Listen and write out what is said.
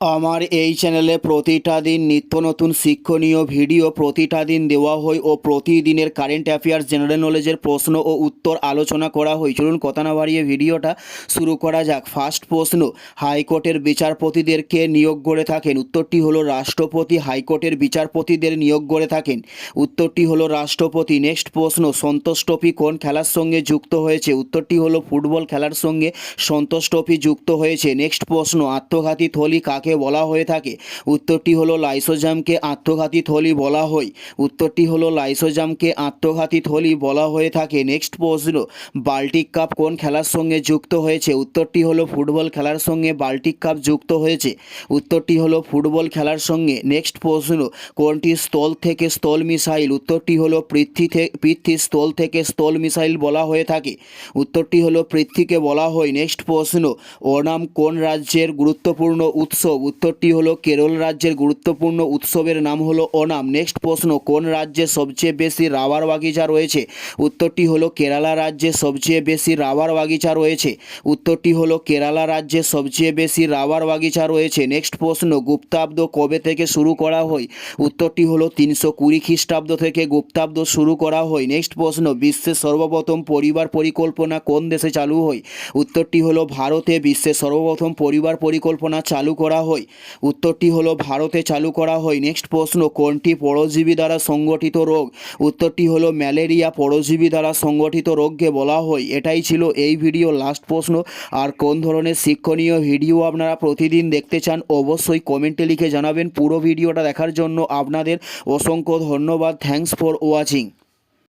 আমার এই চ্যানেলে প্রতিটা দিন নিত্য নতুন শিক্ষণীয় ভিডিও প্রতিটা দিন দেওয়া হয় ও প্রতিদিনের কারেন্ট অ্যাফেয়ার্স জেনারেল নলেজের প্রশ্ন ও উত্তর আলোচনা করা হয়। চলুন কথা না বাড়িয়ে ভিডিওটা শুরু করা যাক। ফার্স্ট প্রশ্ন, হাইকোর্টের বিচারপতিদেরকে নিয়োগ করে থাকেন। উত্তরটি হলো রাষ্ট্রপতি, হাইকোর্টের বিচারপতিদের নিয়োগ করে থাকেন। উত্তরটি হলো রাষ্ট্রপতি। নেক্সট প্রশ্ন, সন্তোষ ট্রফি কোন খেলার সঙ্গে যুক্ত হয়েছে? উত্তরটি হলো ফুটবল খেলার সঙ্গে সন্তোষ ট্রফি যুক্ত হয়েছে। নেক্সট প্রশ্ন, আত্মঘাতী থলি কাকে বলা হয়ে থাকে। উত্তরটি হলো লাইসোজামকে আত্মঘাতী থলি বলা হয়। উত্তরটি হলো লাইসোজামকে আত্মঘাতী থলি বলা হয়ে থাকে। নেক্সট প্রশ্ন, বাল্টিক কাপ কোন খেলার সঙ্গে যুক্ত হয়েছে? উত্তরটি হলো ফুটবল খেলার সঙ্গে বাল্টিক কাপ যুক্ত হয়েছে। উত্তরটি হলো ফুটবল খেলার সঙ্গে। নেক্সট প্রশ্ন, কোনটি স্থল থেকে স্থল মিসাইল? উত্তরটি হলো পৃথ্বী থেকে পৃথ্বী স্থল থেকে স্থল মিসাইল বলা হয়ে থাকে। উত্তরটি হলো পৃথ্বীকে বলা হয়। নেক্সট প্রশ্ন, ওনাম কোন রাজ্যের গুরুত্বপূর্ণ উৎসব উত্তরটি হলো, কেরল রাজ্যের গুরুত্বপূর্ণ উৎসবের নাম হলো ওনাম নেক্সট প্রশ্ন, কোন রাজ্যে সবচেয়ে বেশি রাবার বাগিচা রয়েছে? উত্তরটি হলো, কেরালা রাজ্যে সবচেয়ে বেশি রাবার বাগিচা রয়েছে। উত্তরটি হলো, কেরালা রাজ্যে সবচেয়ে বেশি রাবার বাগিচা রয়েছে। নেক্সট প্রশ্ন, গুপ্তাব্দ কবে থেকে শুরু করা হয়? উত্তরটি হলো, তিনশো কুড়ি খ্রিস্টাব্দ থেকে গুপ্তাব্দ শুরু করা হয়। নেক্সট প্রশ্ন, বিশ্বের সর্বপ্রথম পরিবার পরিকল্পনা কোন দেশে চালু হয়? উত্তরটি হলো, ভারতে বিশ্বের সর্বপ্রথম পরিবার পরিকল্পনা চালু করা হয়। উত্তরটি হলো, ভারতে চালু করা হয়। নেক্সট প্রশ্ন, কোনটি পরজীবী দ্বারা সংগঠিত রোগ? উত্তরটি হলো, ম্যালেরিয়া পরজীবী দ্বারা সংগঠিত রোগকে বলা হয়। এটাই ছিল এই ভিডিও লাস্ট প্রশ্ন। আর কোন ধরনের শিক্ষণীয় ভিডিও আপনারা প্রতিদিন দেখতে চান, অবশ্যই কমেন্টে লিখে জানাবেন। পুরো ভিডিওটা দেখার জন্য আপনাদের অসংখ্য ধন্যবাদ। Thanks for watching